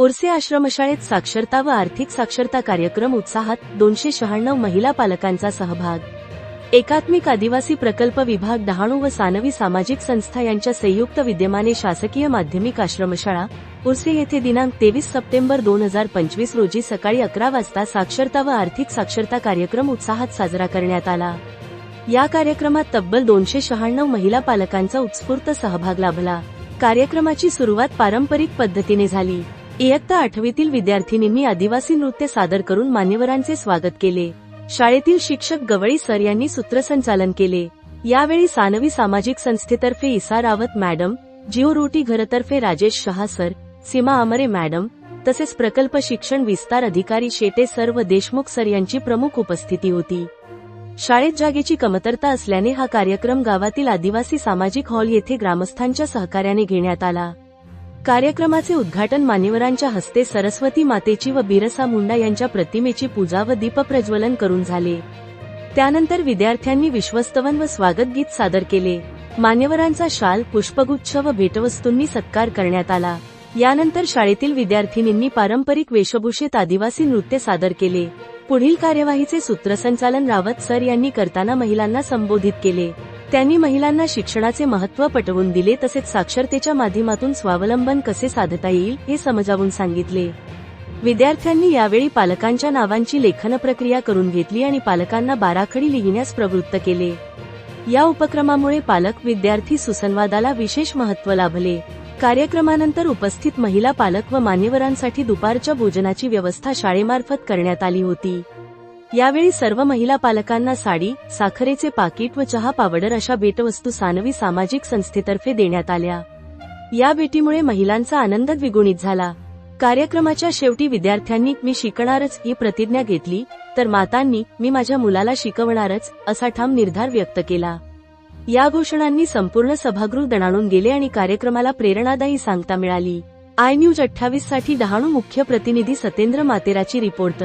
ओरसे आश्रमशाळेत साक्षरता व आर्थिक साक्षरता कार्यक्रम उत्साहात दोनशे शहाण्णव महिला पालकांचा सहभाग. एकात्मिक आदिवासी प्रकल्प विभाग डहाणू व सानवी सामाजिक संस्था यांच्या संयुक्त विद्यमाने शासकीय माध्यमिक आश्रमशाळा उर्से येथे दिनांक तेवीस सप्टेंबर दोन हजार पंचवीस रोजी सकाळी अकरा वाजता साक्षरता व आर्थिक साक्षरता कार्यक्रम उत्साहात साजरा करण्यात आला. या कार्यक्रमात तब्बल दोनशे शहाण्णव महिला पालकांचा उत्स्फूर्त सहभाग लाभला. कार्यक्रमाची सुरुवात पारंपरिक पद्धतीने झाली. इयत्ता आठवीतील विद्यार्थिनींनी आदिवासी नृत्य सादर करून मान्यवरांचे स्वागत केले. शाळेतील शिक्षक गवळी सर यांनी सूत्रसंचालन केले. यावेळी सानवी सामाजिक संस्थेतर्फे इसा रावत मॅडम जिओ रोटी घरतर्फे राजेश शहा सर सीमा अमरे मॅडम तसेच प्रकल्प शिक्षण विस्तार अधिकारी शेटे सर व देशमुख सर यांची प्रमुख उपस्थिती होती. शाळेत जागेची कमतरता असल्याने हा कार्यक्रम गावातील आदिवासी सामाजिक हॉल येथे ग्रामस्थांच्या सहकार्याने घेण्यात आला. कार्यक्रमाचे उद्घाटन मान्यवरांच्या हस्ते सरस्वती मातेची व बिरसा मुंडा यांच्या प्रतिमेची पूजा व दीपप्रज्वलन करून झाले. त्यानंतर विद्यार्थ्यांनी विश्वस्तवन व स्वागत गीत सादर केले. मान्यवरांचा शाल पुष्पगुच्छ व भेटवस्तूंनी सत्कार करण्यात आला. यानंतर शाळेतील विद्यार्थिनींनी पारंपरिक वेशभूषेत आदिवासी नृत्य सादर केले. पुढील कार्यवाहीचे सूत्रसंचालन रावत सर यांनी करताना महिलांना संबोधित केले. त्यांनी महिलांना शिक्षणाचे महत्त्व पटवून दिले तसेच साक्षरतेच्या माध्यमातून स्वावलंबन कसे साधता येईल हे समजावून सांगितले. विद्यार्थ्यांनी यावेळी पालकांच्या नावांची लेखन प्रक्रिया करून घेतली आणि पालकांना बाराखडी लिहिण्यास प्रवृत्त केले. या उपक्रमामुळे पालक विद्यार्थी सुसंवादाला विशेष महत्त्व लाभले. कार्यक्रमानंतर उपस्थित महिला पालक व मान्यवरांसाठी दुपारच्या भोजनाची व्यवस्था शाळेमार्फत करण्यात आली होती. यावेळी सर्व महिला पालकांना साडी साखरेचे पाकिट व चहा पावडर अशा भेटवस्तू सानवी सामाजिक संस्थेतर्फे देण्यात आल्या. या भेटीमुळे महिलांचा आनंद द्विगुणित झाला. कार्यक्रमाच्या शेवटी विद्यार्थ्यांनी मी शिकणारच ही प्रतिज्ञा घेतली तर मातांनी मी माझ्या मुलाला शिकवणारच असा ठाम निर्धार व्यक्त केला. या घोषणांनी संपूर्ण सभागृह दणाणून गेले आणि कार्यक्रमाला प्रेरणादायी सांगता मिळाली. आय न्यूज अठ्ठावीससाठी डहाणू मुख्य प्रतिनिधी सतेंद्र मातेराची रिपोर्ट